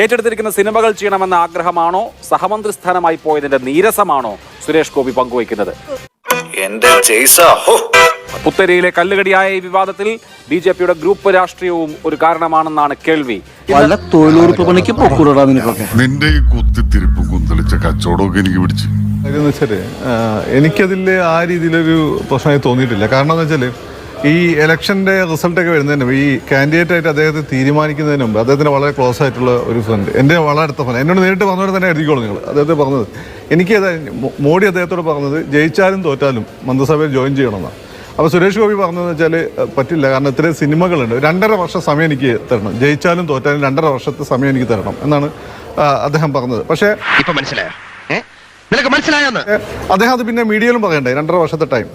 ഏറ്റെടുത്തിരിക്കുന്ന സിനിമകൾ ചെയ്യണമെന്ന ആഗ്രഹമാണോ? സഹമന്ത്രി സ്ഥാനമായി പോയതിന്റെ നീരസമാണോ? സുരേഷ് ഗോപി പങ്കുവയ്ക്കുന്നത്. എന്റെ പുത്തരിയിലെ കല്ലുകടിയായ ഈ വിവാദത്തിൽ ബി ജെ പിയുടെ ഗ്രൂപ്പ് രാഷ്ട്രീയവും ഒരു കാരണമാണെന്നാണ് കേൾവി. വല്ല തൊഴിലുറപ്പ് പണിക്ക് പൊക്കൂടാ നിനക്കൊക്കെ. നിന്റെ ഈ കുത്തിത്തിരിപ്പ് കുന്തളിച്ച കച്ചവടമൊക്കെ എനിക്ക് പിടിച്ചു. വെച്ചാൽ എനിക്കതിൽ ആ രീതിയിലൊരു പ്രശ്നമായി തോന്നിയിട്ടില്ല. കാരണം എന്താ വെച്ചാൽ ഈ ഇലക്ഷന്റെ റിസൾട്ട് ഒക്കെ വരുന്നതിന് മുമ്പ് ഈ കാൻഡിഡേറ്റ് ആയിട്ട് അദ്ദേഹത്തെ തീരുമാനിക്കുന്നതിന് മുമ്പ് അദ്ദേഹത്തിന് വളരെ ക്ലോസ് ആയിട്ടുള്ള ഒരു ഫ്രണ്ട് എന്റെ വളരെ അടുത്ത ഫ്രണ്ട് എന്നോട് നേരിട്ട് പറഞ്ഞവരെ തന്നെ എഴുതിക്കോളൂ നിങ്ങൾ. അദ്ദേഹത്തെ പറഞ്ഞത്. എനിക്ക് മോഡി അദ്ദേഹത്തോട് പറഞ്ഞത് ജയിച്ചാലും തോറ്റാലും മന്ത്രിസഭയിൽ ജോയിൻ ചെയ്യണമെന്നാണ് അപ്പോൾ സുരേഷ് ഗോപി പറഞ്ഞതെന്ന് വെച്ചാൽ പറ്റില്ല. കാരണം ഇത്രയും സിനിമകളുണ്ട്. രണ്ടര വർഷം സമയം എനിക്ക് തരണം. ജയിച്ചാലും തോറ്റാലും രണ്ടര വർഷത്തെ സമയം എനിക്ക് തരണം എന്നാണ് അദ്ദേഹം പറഞ്ഞത്. പക്ഷേ ഇപ്പൊ മനസ്സിലായോ? നിനക്ക് മനസ്സിലായോ അദ്ദേഹം അത് പിന്നെ മീഡിയയിലും പറയണ്ടേ? രണ്ടര വർഷത്തെ ടൈം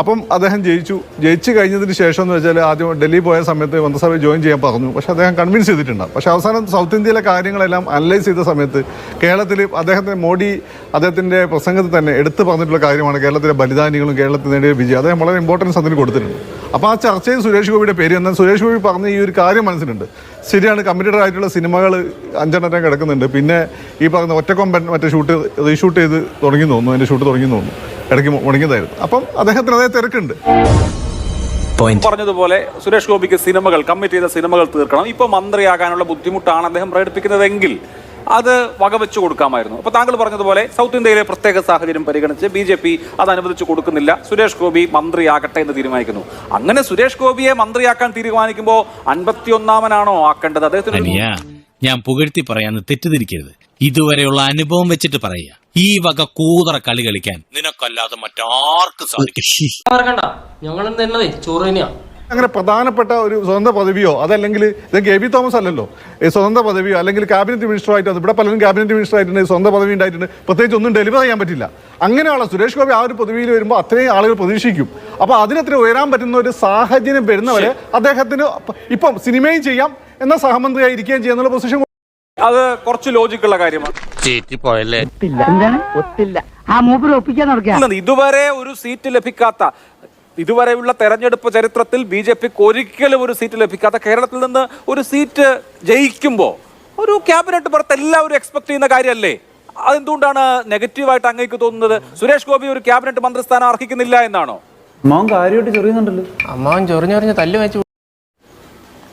അപ്പം അദ്ദേഹം ജയിച്ചു. ജയിച്ചു കഴിഞ്ഞതിന് ശേഷം എന്ന് വെച്ചാൽ ആദ്യം ഡൽഹി പോയ സമയത്ത് മന്ത്രിസഭ ജോയിൻ ചെയ്യാൻ പറഞ്ഞു. പക്ഷേ അദ്ദേഹം കൺവിൻസ് ചെയ്തിട്ടുണ്ട്. പക്ഷേ അവസാനം സൗത്ത് ഇന്ത്യയിലെ കാര്യങ്ങളെല്ലാം അനലൈസ് ചെയ്ത സമയത്ത് കേരളത്തിൽ അദ്ദേഹത്തിന് മോഡി അദ്ദേഹത്തിന്റെ പ്രസംഗത്തിൽ തന്നെ എടുത്തു പറഞ്ഞിട്ടുള്ള കാര്യമാണ് കേരളത്തിലെ ബലിദാനികളും കേരളത്തിൽ നേടിയ വിജയം. അദ്ദേഹം വളരെ ഇമ്പോർട്ടൻസ് അതിന് കൊടുത്തിട്ടുണ്ട്. അപ്പോൾ ആ ചർച്ചയിൽ സുരേഷ് ഗോപിയുടെ പേര് എന്നാൽ സുരേഷ് ഗോപി പറഞ്ഞ ഈ ഒരു കാര്യം മനസ്സിലുണ്ട്. ശരിയാണ് കമ്മിറ്റഡ് ആയിട്ടുള്ള സിനിമകൾ അഞ്ചെണ്ണം കിടക്കുന്നുണ്ട്. പിന്നെ ഈ പറഞ്ഞ ഒറ്റക്കൊമ്പൻ മറ്റേ ഷൂട്ട് റീഷൂട്ട് ചെയ്ത് തുടങ്ങി തോന്നുന്നു അതിന്റെ ഷൂട്ട് തുടങ്ങി തോന്നുന്നു. ഇടയ്ക്ക് മുടങ്ങിയതായിരുന്നു. അപ്പം അദ്ദേഹത്തിന് അതേ തിരക്കുണ്ട്. പറഞ്ഞതുപോലെ സുരേഷ് ഗോപിക്ക് സിനിമകൾ കമ്മിറ്റ് ചെയ്ത സിനിമകൾ തീർക്കണം. ഇപ്പൊ മന്ത്രിയാകാനുള്ള ബുദ്ധിമുട്ടാണ് അദ്ദേഹം പ്രകടിപ്പിക്കുന്നതെങ്കിൽ അത് വകവെച്ചു കൊടുക്കാമായിരുന്നു. അപ്പോൾ താങ്കൾ പറഞ്ഞതുപോലെ സൗത്ത് ഇന്ത്യയിലെ പ്രത്യേക സാഹചര്യം പരിഗണിച്ച് ബി ജെ പി അത് അനുവദിച്ചു കൊടുക്കുന്നില്ല. സുരേഷ് ഗോപി മന്ത്രിയാകട്ടെ എന്ന് തീരുമാനിക്കുന്നു. അങ്ങനെ സുരേഷ് ഗോപിയെ മന്ത്രിയാക്കാൻ തീരുമാനിക്കുമ്പോൾ അൻപത്തിയൊന്നാമനാണോ ആക്കേണ്ടത്? അദ്ദേഹത്തിന് ഞാൻ പുകഴ്ത്തി പറയാന്ന് തെറ്റിദ്ധരിക്കരുത്. ഇതുവരെയുള്ള അനുഭവം വെച്ചിട്ട് പറയുക. ഈ വക കൂതറ കളി കളിക്കാൻ നിനക്കല്ലാതെ മറ്റാർക്ക് സാധിക്കും ഞങ്ങൾ തന്നതേ ചോറ് അങ്ങനെ പ്രധാനപ്പെട്ട ഒരു സ്വതന്ത്ര പദവിയോ അതല്ലെങ്കിൽ ഇത് കെ ബി തോമസ് അല്ലല്ലോ. ഈ സ്വതന്ത്ര പദവിയോ അല്ലെങ്കിൽ ക്യാബിനറ്റ് മിനിസ്റ്റർ ആയിട്ട് ഇവിടെ പലരും ക്യാബിനറ്റ് മിനിസ്റ്റർ ആയിട്ടുണ്ട് സ്വന്തം പദവി ഉണ്ടായിട്ടുണ്ട്. പ്രത്യേകിച്ച് ഒന്നും ഡെലിവർ ചെയ്യാൻ പറ്റില്ല. അങ്ങനെയുള്ള സുരേഷ് ഗോപി ആ ഒരു പദവിയിൽ വരുമ്പോൾ അത്രയും ആളുകൾ പ്രതീക്ഷിക്കും. അപ്പോൾ അതിനത്ര ഉയരാൻ പറ്റുന്ന ഒരു സാഹചര്യം വരുന്നവരെ അദ്ദേഹത്തിന് ഇപ്പം സിനിമയും ചെയ്യാം എന്ന സഹമന്ത്രിയായി ഇരിക്കുകയും ചെയ്യാന്നുള്ള പൊസിഷൻ അത് കുറച്ച് ലോജിക്കുള്ള കാര്യമാണ്. ഇതുവരെ ഒരു സീറ്റ് ലഭിക്കാത്ത ഇതുവരെയുള്ള തെരഞ്ഞെടുപ്പ് ചരിത്രത്തിൽ ബി ജെ പിക്ക് ഒരിക്കലും ഒരു സീറ്റ് ലഭിക്കാത്ത കേരളത്തിൽ നിന്ന് ഒരു സീറ്റ് ജയിക്കുമ്പോൾ ഒരു ക്യാബിനറ്റ് പുറത്ത് എല്ലാവരും എക്സ്പെക്ട് ചെയ്യുന്ന കാര്യമല്ലേ? അതെന്തുകൊണ്ടാണ് നെഗറ്റീവായിട്ട് അങ്ങേക്ക് തോന്നുന്നത്? സുരേഷ് ഗോപി ഒരു ക്യാബിനറ്റ് മന്ത്രിസ്ഥാനം അർഹിക്കുന്നില്ല എന്നാണോ? അമ്മാവൻ ചൊറിഞ്ഞൊറിഞ്ഞ് തല്ലു വെച്ചു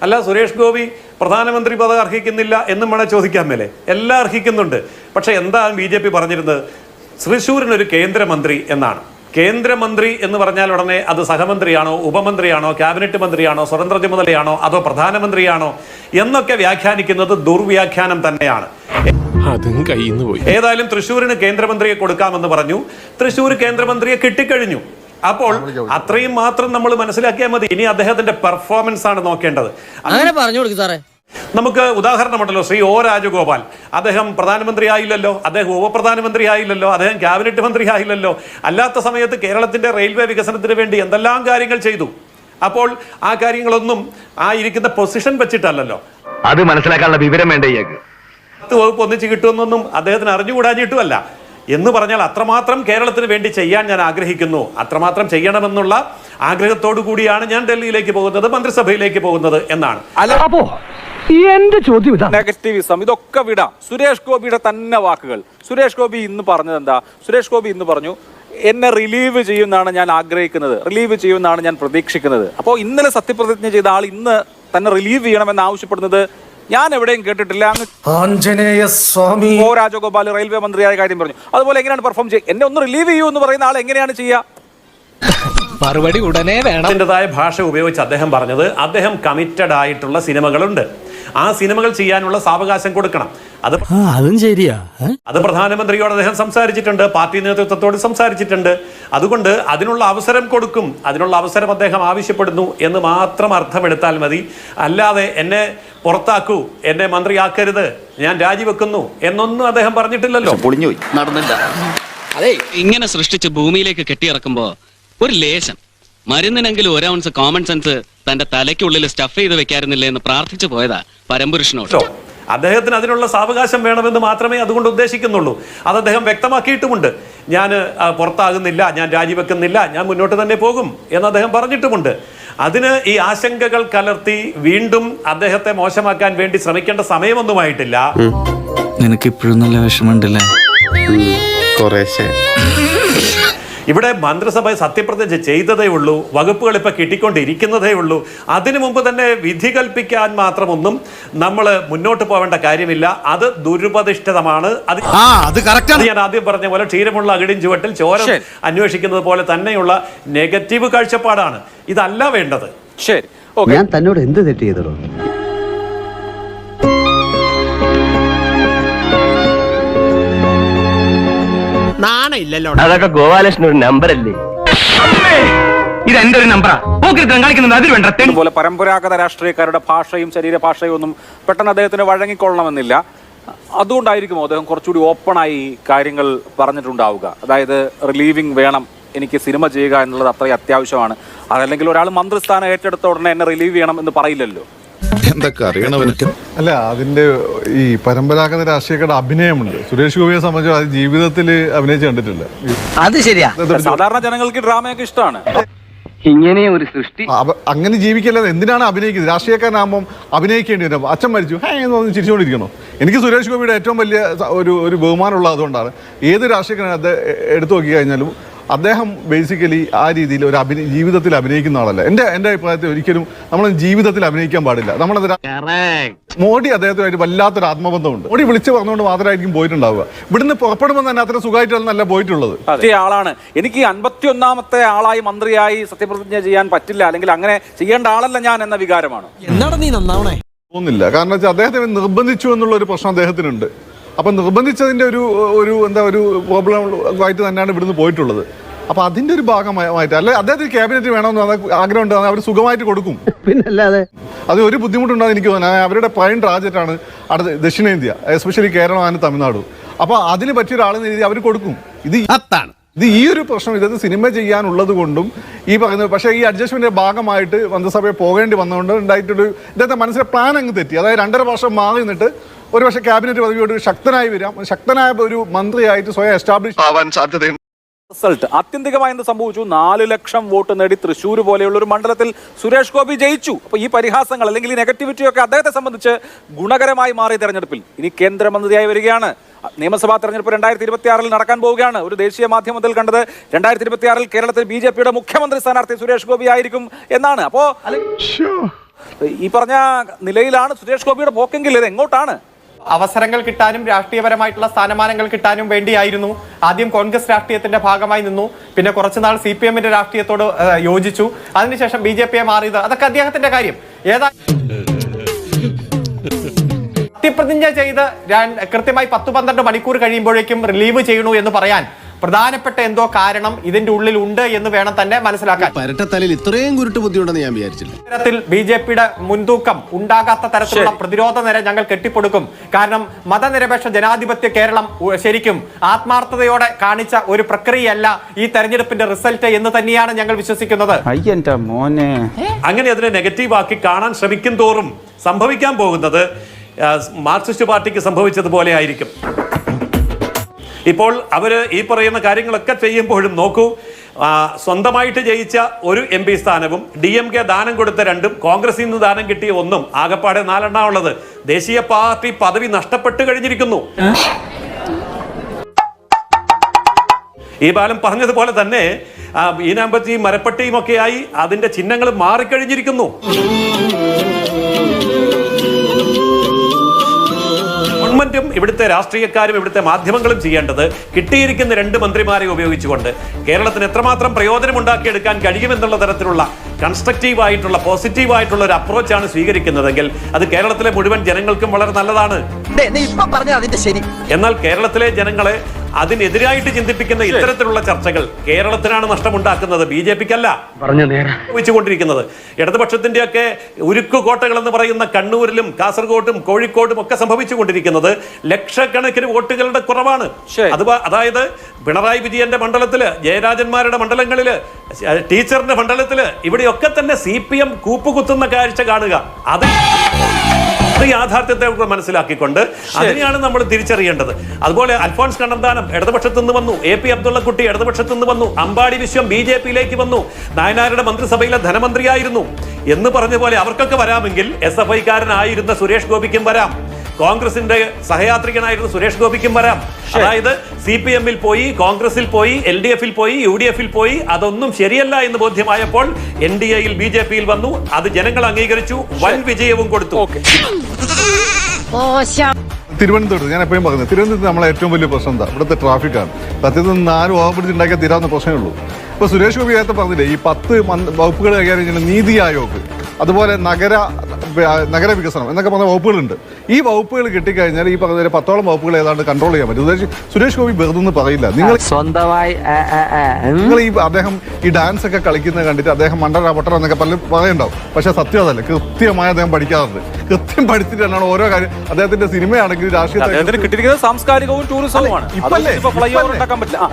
അല്ല സുരേഷ് ഗോപി പ്രധാനമന്ത്രി പദം അർഹിക്കുന്നില്ല എന്നും വേണേൽ ചോദിക്കാൻ മേലെ. എല്ലാം അർഹിക്കുന്നുണ്ട്. പക്ഷെ എന്താണ് ബി ജെ പി പറഞ്ഞിരുന്നത്? തൃശ്ശൂരിനൊരു കേന്ദ്രമന്ത്രി എന്നാണ്. കേന്ദ്രമന്ത്രി എന്ന് പറഞ്ഞാൽ ഉടനെ അത് സഹമന്ത്രിയാണോ ഉപമന്ത്രിയാണോ ക്യാബിനറ്റ് മന്ത്രിയാണോ സ്വതന്ത്ര ചുമതലയാണോ അതോ പ്രധാനമന്ത്രിയാണോ എന്നൊക്കെ വ്യാഖ്യാനിക്കുന്നത് ദുർവ്യാഖ്യാനം തന്നെയാണ്. അതും കയ്യിൽ പോയി. ഏതായാലും തൃശ്ശൂരിന് കേന്ദ്രമന്ത്രിയെ കൊടുക്കാമെന്ന് പറഞ്ഞു. തൃശ്ശൂർ കേന്ദ്രമന്ത്രിയെ കിട്ടിക്കഴിഞ്ഞു. അപ്പോൾ അത്രയും മാത്രം നമ്മൾ മനസ്സിലാക്കിയാൽ മതി. ഇനി അദ്ദേഹത്തിന്റെ പെർഫോമൻസ് ആണ് നോക്കേണ്ടത്. അങ്ങനെ പറഞ്ഞു കൊടുക്കും സാറേ. നമുക്ക് ഉദാഹരണമുണ്ടല്ലോ ശ്രീ ഒ രാജഗോപാൽ. അദ്ദേഹം പ്രധാനമന്ത്രി ആയില്ലല്ലോ അദ്ദേഹം ഉപപ്രധാനമന്ത്രി ആയില്ലല്ലോ അദ്ദേഹം ക്യാബിനറ്റ് മന്ത്രി ആയില്ലല്ലോ അല്ലാത്ത സമയത്ത് കേരളത്തിന്റെ റെയിൽവേ വികസനത്തിന് വേണ്ടി എന്തെല്ലാം കാര്യങ്ങൾ ചെയ്തു? അപ്പോൾ ആ കാര്യങ്ങളൊന്നും ആ ഇരിക്കുന്ന പൊസിഷൻ വെച്ചിട്ടല്ലല്ലോ. അത് മനസ്സിലാക്കാനുള്ള വിവരം വേണ്ട പത്ത് വകുപ്പ് ഒന്നിച്ച് കിട്ടുമെന്നൊന്നും അദ്ദേഹത്തിന് അറിഞ്ഞുകൂടാഞ്ഞിട്ടുമല്ല. എന്ന് പറഞ്ഞാൽ അത്രമാത്രം കേരളത്തിന് വേണ്ടി ചെയ്യാൻ ഞാൻ ആഗ്രഹിക്കുന്നു. അത്രമാത്രം ചെയ്യണമെന്നുള്ള ആഗ്രഹത്തോടു കൂടിയാണ് ഞാൻ ഡൽഹിയിലേക്ക് പോകുന്നത് മന്ത്രിസഭയിലേക്ക് പോകുന്നത് എന്നാണ്. അപ്പോ എന്റെ ചോദ്യം ഇതാ നെഗറ്റീവിസം ഇതൊക്കെ വിടാം. സുരേഷ് ഗോപിയുടെ തന്നെ വാക്കുകൾ. സുരേഷ് ഗോപി ഇന്ന് പറഞ്ഞത് എന്താ? സുരേഷ് ഗോപി ഇന്ന് പറഞ്ഞു എന്നെ റിലീവ് ചെയ്യുമെന്നാണ് ഞാൻ ആഗ്രഹിക്കുന്നത്. റിലീവ് ചെയ്യുമെന്നാണ് ഞാൻ പ്രതീക്ഷിക്കുന്നത്. അപ്പോൾ ഇന്നലെ സത്യപ്രതിജ്ഞ ചെയ്ത ആൾ ഇന്ന് തന്നെ റിലീവ് ചെയ്യണമെന്ന് ആവശ്യപ്പെടുന്നത് ഞാൻ എവിടെയും കേട്ടിട്ടില്ല. അങ്ങ് ആഞ്ജനേയ സ്വാമി. ഓ രാജഗോപാൽ റെയിൽവേ മന്ത്രിയായ കാര്യം പറഞ്ഞു. അതുപോലെ എങ്ങനെയാണ് പെർഫോം ചെയ്യുക എന്നെ ഒന്ന് റിലീവ് ചെയ്യൂ എന്ന് പറയുന്ന ആൾ എങ്ങനെയാണ് ചെയ്യുക മറുപടി ഉടനെ വേണം. അതിന്റെതായ ഭാഷ ഉപയോഗിച്ച് അദ്ദേഹം പറഞ്ഞത്. അദ്ദേഹം കമ്മിറ്റഡ് ആയിട്ടുള്ള സിനിമകളുണ്ട്. ആ സിനിമകൾ ചെയ്യാനുള്ള സാവകാശം കൊടുക്കണം. അത് അതും ശരിയാ. അത് പ്രധാനമന്ത്രിയോട് അദ്ദേഹം സംസാരിച്ചിട്ടുണ്ട് പാർട്ടി നേതൃത്വത്തോട് സംസാരിച്ചിട്ടുണ്ട്. അതുകൊണ്ട് അതിനുള്ള അവസരം കൊടുക്കും അതിനുള്ള അവസരം അദ്ദേഹം ആവശ്യപ്പെടുന്നു എന്ന് മാത്രം അർത്ഥമെടുത്താൽ മതി. അല്ലാതെ എന്നെ പുറത്താക്കൂ എന്നെ മന്ത്രിയാക്കരുത് ഞാൻ രാജിവെക്കുന്നു എന്നൊന്നും അദ്ദേഹം പറഞ്ഞിട്ടില്ലല്ലോ. പൊളിഞ്ഞുപോയി. നടന്നില്ല. അതെ ഇങ്ങനെ സൃഷ്ടിച്ച് ഭൂമിയിലേക്ക് കെട്ടിയിറക്കുമ്പോ ഒരു ലേശം മരുന്നിനെങ്കിലും ഒരു ഔൺസ് കോമൺ സെൻസ് തന്റെ തലയ്ക്കുള്ളിൽ സ്റ്റഫ് ചെയ്ത് വെക്കാറുന്നില്ലേ എന്ന് പ്രാർത്ഥിച്ചു പോയതാ പരമ്പുരുഷനോട്. അദ്ദേഹത്തിന് അതിനുള്ള സാവകാശം വേണമെന്ന് മാത്രമേ അതുകൊണ്ട് ഉദ്ദേശിക്കുന്നുള്ളൂ. അത് അദ്ദേഹം വ്യക്തമാക്കിയിട്ടുമുണ്ട്. ഞാൻ പുറത്താകുന്നില്ല ഞാൻ രാജിവെക്കുന്നില്ല ഞാൻ മുന്നോട്ട് തന്നെ പോകും എന്ന് അദ്ദേഹം പറഞ്ഞിട്ടുമുണ്ട്. അതിന് ഈ ആശങ്കകൾ കലർത്തി വീണ്ടും അദ്ദേഹത്തെ മോശമാക്കാൻ വേണ്ടി ശ്രമിക്കേണ്ട സമയമൊന്നുമായിട്ടില്ല നിനക്ക് ഇപ്പോഴും നല്ല വിഷമമുണ്ടല്ലേ? കുറേശ്ശെ. ഇവിടെ മന്ത്രിസഭ സത്യപ്രതിജ്ഞ ചെയ്തതേ ഉള്ളൂ വകുപ്പുകൾ ഇപ്പൊ കിട്ടിക്കൊണ്ടിരിക്കുന്നതേ ഉള്ളൂ. അതിനു മുമ്പ് തന്നെ വിധി കൽപ്പിക്കാൻ മാത്രമൊന്നും നമ്മൾ മുന്നോട്ട് പോവേണ്ട കാര്യമില്ല. അത് ദുരുപതിഷ്ഠിതമാണ്. അത് ഞാൻ ആദ്യം പറഞ്ഞ പോലെ ക്ഷീരമുള്ള അകിടിൻ ചുവട്ടിൽ ചോര. അന്വേഷിക്കുന്നത് പോലെ തന്നെയുള്ള നെഗറ്റീവ് കാഴ്ചപ്പാടാണ്. ഇതല്ല വേണ്ടത്. ശരി. ഓക്കെ. ഞാൻ തന്നോട് എന്ത് തെറ്റ് ചെയ്തോ അതൊക്കെ ഗോപാലകൃഷ്ണൻ ഒരു നമ്പർ അല്ലേ? ഇത് എന്റെ ഒരു നമ്പറാ പോക്കിരുത്തം കളിക്കുന്നത് അതിൽ വേണ്ട അതുപോലെ പരമ്പരാഗത രാഷ്ട്രീയക്കാരുടെ ഭാഷയും ശരീരഭാഷയും ഒന്നും പെട്ടെന്ന് അദ്ദേഹത്തിന് വഴങ്ങിക്കൊള്ളണമെന്നില്ല. അതുകൊണ്ടായിരിക്കുമോ അദ്ദേഹം കുറച്ചുകൂടി ഓപ്പണായി കാര്യങ്ങൾ പറഞ്ഞിട്ടുണ്ടാവുക? അതായത് റിലീവിംഗ് വേണം എനിക്ക് സിനിമ ചെയ്യുക എന്നുള്ളത് അത്രയും അത്യാവശ്യമാണ്. അതല്ലെങ്കിൽ ഒരാൾ മന്ത്രിസ്ഥാനം ഏറ്റെടുത്ത ഉടനെ എന്നെ റിലീവ് ചെയ്യണം എന്ന് പറയില്ലല്ലോ. എന്തൊക്കെ അറിയണവന്? അല്ല അതിന്റെ ഈ പരമ്പരാഗത രാഷ്ട്രീയക്കാരുടെ അഭിനയമുണ്ട്. സുരേഷ് ഗോപിയെ സംബന്ധിച്ച് അത് ജീവിതത്തിൽ അഭിനയിച്ച് കണ്ടിട്ടില്ല. അത് ശരിയാ. സാധാരണ ജനങ്ങൾക്ക് ഡ്രാമയൊക്കെ ഇഷ്ടമാണ്. ഇങ്ങനെ ഒരു സൃഷ്ടി. അവ- അങ്ങനെ ജീവിക്കല്ലാതെ എന്തിനാണ് അഭിനയിക്കുന്നത്? രാഷ്ട്രീയക്കാരനാകുമ്പോൾ അഭിനയിക്കേണ്ടി വരും അച്ഛൻ മരിച്ചു ഹേ എന്ന് പറഞ്ഞ് ചിരിച്ചുകൊണ്ടിരിക്കണോ എനിക്ക് സുരേഷ് ഗോപിയുടെ ഏറ്റവും വലിയ സ- ഒരു ഒരു ബഹുമാനമുള്ള അതുകൊണ്ടാണ് ഏത് രാഷ്ട്രീയക്കാരൻ അദ്ദേഹം എടുത്തു നോക്കി കഴിഞ്ഞാലും അദ്ദേഹം ബേസിക്കലി ആ രീതിയിൽ ഒരു അഭിനയ ജീവിതത്തിൽ അഭിനയിക്കുന്ന ആളല്ല. എന്റെ എന്റെ അഭിപ്രായത്തിൽ ഒരിക്കലും നമ്മൾ ജീവിതത്തിൽ അഭിനയിക്കാൻ പാടില്ല. നമ്മളത് മോഡി അദ്ദേഹത്തിനായിട്ട് വല്ലാത്തൊരു ആത്മബന്ധമുണ്ട്. മോഡി വിളിച്ചു പറഞ്ഞുകൊണ്ട് മാത്രമായിരിക്കും പോയിട്ടുണ്ടാവുക. ഇവിടുന്ന് പുറപ്പെടുമ്പോൾ തന്നെ അത്ര സുഖമായിട്ടല്ല പോയിട്ടുള്ളത്. ആളാണ്. എനിക്ക് അൻപത്തി ഒന്നാമത്തെ ആളായി മന്ത്രിയായി സത്യപ്രതിജ്ഞ ചെയ്യാൻ പറ്റില്ല. അല്ലെങ്കിൽ അങ്ങനെ ചെയ്യേണ്ട ആളല്ല ഞാൻ എന്ന വികാരമാണ്. എന്നാടാ നീ നന്നാവണേ? തോന്നുന്നില്ല. കാരണം വെച്ചാൽ അദ്ദേഹത്തെ നിർബന്ധിച്ചു എന്നുള്ള ഒരു പ്രശ്നം അദ്ദേഹത്തിനുണ്ട്. അപ്പം നിർബന്ധിച്ചതിന്റെ ഒരു ഒരു എന്താ ഒരു പ്രോബ്ലം ആയിട്ട് തന്നെയാണ് ഇവിടുന്ന് പോയിട്ടുള്ളത്. അപ്പൊ അതിന്റെ ഒരു ഭാഗമായിട്ട് അല്ലെ അദ്ദേഹത്തിന് ക്യാബിനറ്റ് വേണമെന്ന് പറഞ്ഞാൽ ആഗ്രഹം ഉണ്ട് അവർ സുഖമായിട്ട് കൊടുക്കും. പിന്നല്ലാതെ? അത് ഒരു ബുദ്ധിമുട്ടുണ്ടാകും എനിക്ക് തോന്നുന്നത് അവരുടെ പ്രൈം ആണ് അടുത്ത ദക്ഷിണേന്ത്യ എസ്പെഷ്യലി കേരളം ആൻഡ് തമിഴ്നാട്. അപ്പോൾ അതിന് പറ്റിയ ഒരാളെന്ന് രീതി അവർ കൊടുക്കും. ഇത് അത്താണ് ഇത് ഈ ഒരു പ്രശ്നം ഇതത് സിനിമ ചെയ്യാനുള്ളത് കൊണ്ടും ഈ പറയുന്നത് പക്ഷേ ഈ അഡ്ജസ്റ്റ്മെന്റിന്റെ ഭാഗമായിട്ട് മന്ത്രിസഭയിൽ പോകേണ്ടി വന്നതുകൊണ്ട് ഉണ്ടായിട്ടൊരു ഇദ്ദേഹത്തെ മനസ്സിലെ പ്ലാൻ അങ്ങ് തെറ്റി. അതായത് രണ്ടര വർഷം മാറി നിന്നിട്ട് ഒരു പക്ഷേ ക്യാബിനറ്റ് പദവിയോട് ശക്തനായി വരാം. ശക്തനായ ഒരു മന്ത്രിയായിട്ട് സ്വയം എസ്റ്റാബ്ലിഷ് ആവാൻ സാധ്യതയുണ്ട്. റിസൾട്ട് ആത്യന്തികമായി എന്ത് സംഭവിച്ചു? നാല് ലക്ഷം വോട്ട് നേടി തൃശ്ശൂർ പോലെയുള്ള ഒരു മണ്ഡലത്തിൽ സുരേഷ് ഗോപി ജയിച്ചു. അപ്പൊ ഈ പരിഹാസങ്ങൾ അല്ലെങ്കിൽ ഈ നെഗറ്റിവിറ്റി ഒക്കെ അദ്ദേഹത്തെ സംബന്ധിച്ച് ഗുണകരമായി മാറിയ തെരഞ്ഞെടുപ്പിൽ ഇനി കേന്ദ്രമന്ത്രിയായി വരികയാണ്. നിയമസഭാ തെരഞ്ഞെടുപ്പ് രണ്ടായിരത്തി ഇരുപത്തി ആറിൽ നടക്കാൻ പോവുകയാണ്. ഒരു ദേശീയ മാധ്യമത്തിൽ കണ്ടത് രണ്ടായിരത്തി ഇരുപത്തി ആറിൽ കേരളത്തിൽ ബി ജെ പിയുടെ മുഖ്യമന്ത്രി സ്ഥാനാർത്ഥി സുരേഷ് ഗോപി ആയിരിക്കും എന്നാണ്. അപ്പോ ഈ പറഞ്ഞ നിലയിലാണ് സുരേഷ് ഗോപിയുടെ പോക്കെങ്കിൽ ഇത് എങ്ങോട്ടാണ്? അവസരങ്ങൾ കിട്ടാനും രാഷ്ട്രീയപരമായിട്ടുള്ള സ്ഥാനമാനങ്ങൾ കിട്ടാനും വേണ്ടിയായിരുന്നു. ആദ്യം കോൺഗ്രസ് രാഷ്ട്രീയത്തിന്റെ ഭാഗമായി നിന്നു. പിന്നെ കുറച്ചുനാൾ സി പി എമ്മിന്റെ രാഷ്ട്രീയത്തോട് യോജിച്ചു. അതിനുശേഷം ബി ജെ പിയെ മാറിയത്. അതൊക്കെ അദ്ദേഹത്തിന്റെ കാര്യം. ഏതാ സത്യപ്രതിജ്ഞ ചെയ്ത് കൃത്യമായി പത്ത് പന്ത്രണ്ട് മണിക്കൂർ കഴിയുമ്പോഴേക്കും റിലീവ് ചെയ്യണു എന്ന് പറയാൻ പ്രധാനപ്പെട്ട എന്തോ കാരണം ഇതിന്റെ ഉള്ളിൽ ഉണ്ട് എന്ന് വേണം തന്നെ മനസ്സിലാക്കാൻ. പരട്ടത്തലയിൽ ഇത്രയും കുരുട്ട് ബുദ്ധിയുണ്ടെന്ന് ഞാൻ വിചാരിച്ചില്ല. ഇത്തരത്തിൽ ബി ജെ പിയുടെ മുൻതൂക്കം ഉണ്ടാകാത്ത തരത്തിലുള്ള പ്രതിരോധ നിര ഞങ്ങൾ കെട്ടിപ്പൊടുക്കും. കാരണം മതനിരപേക്ഷ ജനാധിപത്യ കേരളം ശരിക്കും ആത്മാർത്ഥതയോടെ കാണിച്ച ഒരു പ്രക്രിയയല്ല ഈ തെരഞ്ഞെടുപ്പിന്റെ റിസൾട്ട് എന്ന് തന്നെയാണ് ഞങ്ങൾ വിശ്വസിക്കുന്നത്. മോനെ. അങ്ങനെ അതിനെ നെഗറ്റീവ് ആക്കി കാണാൻ ശ്രമിക്കും തോറും സംഭവിക്കാൻ പോകുന്നത് മാർക്സിസ്റ്റ് പാർട്ടിക്ക് സംഭവിച്ചതുപോലെ ആയിരിക്കും. ഇപ്പോൾ അവർ ഈ പറയുന്ന കാര്യങ്ങളൊക്കെ ചെയ്യുമ്പോഴും നോക്കൂ സ്വന്തമായിട്ട് ജയിച്ച ഒരു എം പി സ്ഥാനവും ഡി എം കെ ദാനം കൊടുത്ത രണ്ടും കോൺഗ്രസിൽ നിന്ന് ദാനം കിട്ടിയ ഒന്നും ആകപ്പാടെ നാലെണ്ണ ഉള്ളത്. ദേശീയ പാർട്ടി പദവി നഷ്ടപ്പെട്ടു കഴിഞ്ഞിരിക്കുന്നു. ഈ ബാലം പറഞ്ഞതുപോലെ തന്നെ ഈനാമ്പത്തിയും മരപ്പട്ടിയും ഒക്കെയായി അതിന്റെ ചിഹ്നങ്ങൾ മാറിക്കഴിഞ്ഞിരിക്കുന്നു. ഗവൺമെന്റും ഇവിടുത്തെ രാഷ്ട്രീയക്കാരും ഇവിടുത്തെ മാധ്യമങ്ങളും ചെയ്യേണ്ടത് കിട്ടിയിരിക്കുന്ന രണ്ട് മന്ത്രിമാരെ ഉപയോഗിച്ചുകൊണ്ട് കേരളത്തിന് എത്രമാത്രം പ്രയോജനം ഉണ്ടാക്കിയെടുക്കാൻ കഴിയുമെന്നുള്ള തരത്തിലുള്ള കൺസ്ട്രക്റ്റീവ് ആയിട്ടുള്ള പോസിറ്റീവ് ആയിട്ടുള്ള ഒരു അപ്രോച്ചാണ് സ്വീകരിക്കുന്നതെങ്കിൽ അത് കേരളത്തിലെ മുഴുവൻ ജനങ്ങൾക്കും വളരെ നല്ലതാണ്. എന്നാൽ കേരളത്തിലെ ജനങ്ങളെ അതിനെതിരായിട്ട് ചിന്തിപ്പിക്കുന്ന ഇത്തരത്തിലുള്ള ചർച്ചകൾ കേരളത്തിനാണ് നഷ്ടമുണ്ടാക്കുന്നത്. B J പിക്കല്ല. പറഞ്ഞു നേരാ. വെച്ചുകൊണ്ടിരിക്കുന്നത് ഇടതുപക്ഷത്തിന്റെ ഒക്കെ ഉരുക്കു കോട്ടകൾ എന്ന് പറയുന്ന കണ്ണൂരിലും കാസർഗോഡും കോഴിക്കോടും ഒക്കെ സംഭവിച്ചുകൊണ്ടിരിക്കുന്നത്. ലക്ഷക്കണക്കിന് വോട്ടുകളുടെ കുറവാണ്. അത് അതായത് പിണറായി വിജയന്റെ മണ്ഡലത്തിൽ ജയരാജന്മാരുടെ മണ്ഡലങ്ങളിൽ ടീച്ചറിന്റെ മണ്ഡലത്തിൽ ഇവിടെയൊക്കെ തന്നെ സി പി എം കൂപ്പുകുത്തുന്ന കാഴ്ച കാണുക. അത് യാഥാർത്ഥ്യത്തെ മനസ്സിലാക്കിക്കൊണ്ട് അതിനെയാണ് നമ്മൾ തിരിച്ചറിയേണ്ടത്. അതുപോലെ അൽഫോൺസ് കണ്ണന്താനം ഇടതുപക്ഷത്തു നിന്ന് വന്നു. എ പി അബ്ദുള്ളക്കുട്ടി ഇടതുപക്ഷത്തു നിന്ന് വന്നു. അമ്പാടി വിശ്വം ബി ജെ പിയിലേക്ക് വന്നു. നായനാരുടെ മന്ത്രിസഭയിലെ ധനമന്ത്രിയായിരുന്നു. എന്ന് പറഞ്ഞ പോലെ അവർക്കൊക്കെ വരാമെങ്കിൽ എസ് എഫ് ഐക്കാരനായിരുന്ന സുരേഷ് ഗോപിക്കും വരാം. കോൺഗ്രസിന്റെ സഹയാത്രികനായിരുന്ന സുരേഷ് ഗോപിക്കും വരാം. അതായത് സി പി എമ്മിൽ പോയി കോൺഗ്രസിൽ പോയി എൽ ഡി എഫിൽ പോയി യു ഡി എഫിൽ പോയി അതൊന്നും ശരിയല്ല എന്ന് ബോധ്യമായപ്പോൾ എൻ ഡി എയിൽ ബി ജെ പിയിൽ വന്നു. അത് ജനങ്ങൾ അംഗീകരിച്ചു. വൻ വിജയവും കൊടുത്തു. തിരുവനന്തപുരത്ത് ഞാൻ എപ്പോഴും പറയുന്നത് തിരുവനന്തപുരത്ത് നമ്മളെ ഏറ്റവും വലിയ പ്രശ്നം എന്താ? ഇവിടുത്തെ ട്രാഫിക്കാണ്. സത്യത്തിൽ നിന്ന് നാല് പിടിച്ച് ഉണ്ടാക്കിയാൽ തീരാവുന്ന പ്രശ്നമേ ഉള്ളൂ. ഇപ്പൊ സുരേഷ് ഗോപി നേരത്തെ പറഞ്ഞില്ലേ ഈ പത്ത് വകുപ്പുകൾ കൈകാര്യം ചെയ്യുന്ന നീതി ആയോഗ് അതുപോലെ നഗര നഗര വികസനം എന്നൊക്കെ പറഞ്ഞ വകുപ്പുകളുണ്ട്. ഈ വകുപ്പുകൾ കിട്ടിക്കഴിഞ്ഞാൽ ഈ പറഞ്ഞ പോലെ പത്തോളം വകുപ്പുകൾ ഏതാണ്ട് കൺട്രോൾ ചെയ്യാൻ പറ്റും. സുരേഷ് സുരേഷ് ഗോപി വെറുതെ പറയില്ല. നിങ്ങൾ സ്വന്തമായി നിങ്ങൾ ഈ അദ്ദേഹം ഈ ഡാൻസ് ഒക്കെ കളിക്കുന്നത് കണ്ടിട്ട് അദ്ദേഹം മണ്ടര പൊട്ടറ എന്നൊക്കെ പലരും പറയുണ്ടാവും പക്ഷെ സത്യം അതല്ല. കൃത്യമായി അദ്ദേഹം പഠിക്കാറുണ്ട്. കൃത്യം പഠിച്ചിട്ടാണ് ഓരോ കാര്യം. അദ്ദേഹത്തിന്റെ സിനിമയാണെങ്കിൽ അദ്ദേഹത്തിന് രാഷ്ട്രീയ സാംസ്കാരികവും ടൂറിസവുമാണ്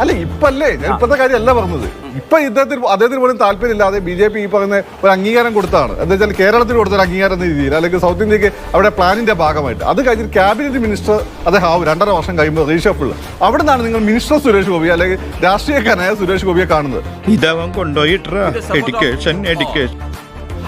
അല്ല ഇപ്പല്ലേ? ഞാൻ ഇപ്പത്തെ കാര്യമല്ല പറഞ്ഞത്. ഇപ്പൊ ഇദ്ദേഹത്തിന് അദ്ദേഹത്തിന് പോലും താല്പര്യമില്ലാതെ ബി ജെ പി ഈ പറയുന്ന ഒരു അംഗീകാരം കൊടുത്താണ് എന്താ വെച്ചാൽ കേരളത്തിൽ കൊടുത്തൊരു അംഗീകാരം എന്ന രീതിയിൽ അല്ലെങ്കിൽ സൗത്ത് ഇന്ത്യയ്ക്ക് അവിടെ പ്ലാനിന്റെ ഭാഗമായിട്ട്. അത് കഴിഞ്ഞിട്ട് ക്യാബിനറ്റ് മിനിസ്റ്റർ അദ്ദേഹം ആവും രണ്ടര വർഷം കഴിയുമ്പോൾ റീഷഫിൾ അവിടെ നിന്നാണ് നിങ്ങൾ മിനിസ്റ്റർ സുരേഷ് ഗോപി അല്ലെങ്കിൽ രാഷ്ട്രീയക്കാരനായ സുരേഷ് ഗോപിയെ കാണുന്നത്. ഇതവൻ കൊണ്ടുപോയി എഡ്യൂക്കേഷൻ എഡ്യൂക്കേഷൻ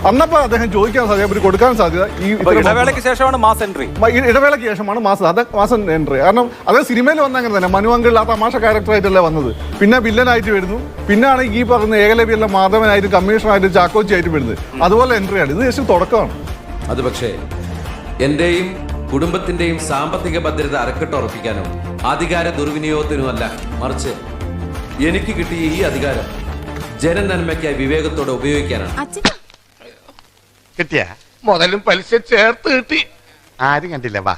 അന്നപ്പോ അദ്ദേഹം ചോദിക്കാൻ സാധ്യത അവർ കൊടുക്കാൻ സാധ്യത ഈ ഇടവേളക്ക് ഇടവേളയ്ക്ക് ശേഷമാണ് മാസ് എൻട്രി ഇടവേളക്ക് ഇടവേളയ്ക്ക് ശേഷമാണ് മാസ് അത് മാസം എൻട്രി കാരണം അത് സിനിമയിൽ വന്ന അങ്ങനെ തന്നെ. മനുവങ്കിൾ ആ തമാശ ക്യാരക്ടറായിട്ടല്ലേ വന്നത്. പിന്നെ വില്ലനായിട്ട് വരുന്നു. പിന്നാണ് ഈ പറഞ്ഞ ഏകലവ്യല്ല മാധവനായിട്ട് കമ്മീഷണറായിട്ട് ചാക്കോച്ചി ആയിട്ട് വരുന്നത്. അതുപോലെ എൻട്രി ആണ്. ഇത് ജസ്റ്റ് തുടക്കമാണ്. അത് പക്ഷേ എന്റെയും കുടുംബത്തിന്റെയും സാമ്പത്തിക ഭദ്രത അരക്കെട്ട് ഉറപ്പിക്കാനോ അധികാര ദുർവിനിയോഗത്തിനോ അല്ല മറിച്ച് എനിക്ക് കിട്ടിയ ഈ അധികാരം ജനനന്മയ്ക്കായി വിവേകത്തോടെ ഉപയോഗിക്കാനാണ്. കിട്ടിയ? മുതലും പലിശ ചേർത്ത് കിട്ടി. ആരും കണ്ടില്ല വാ.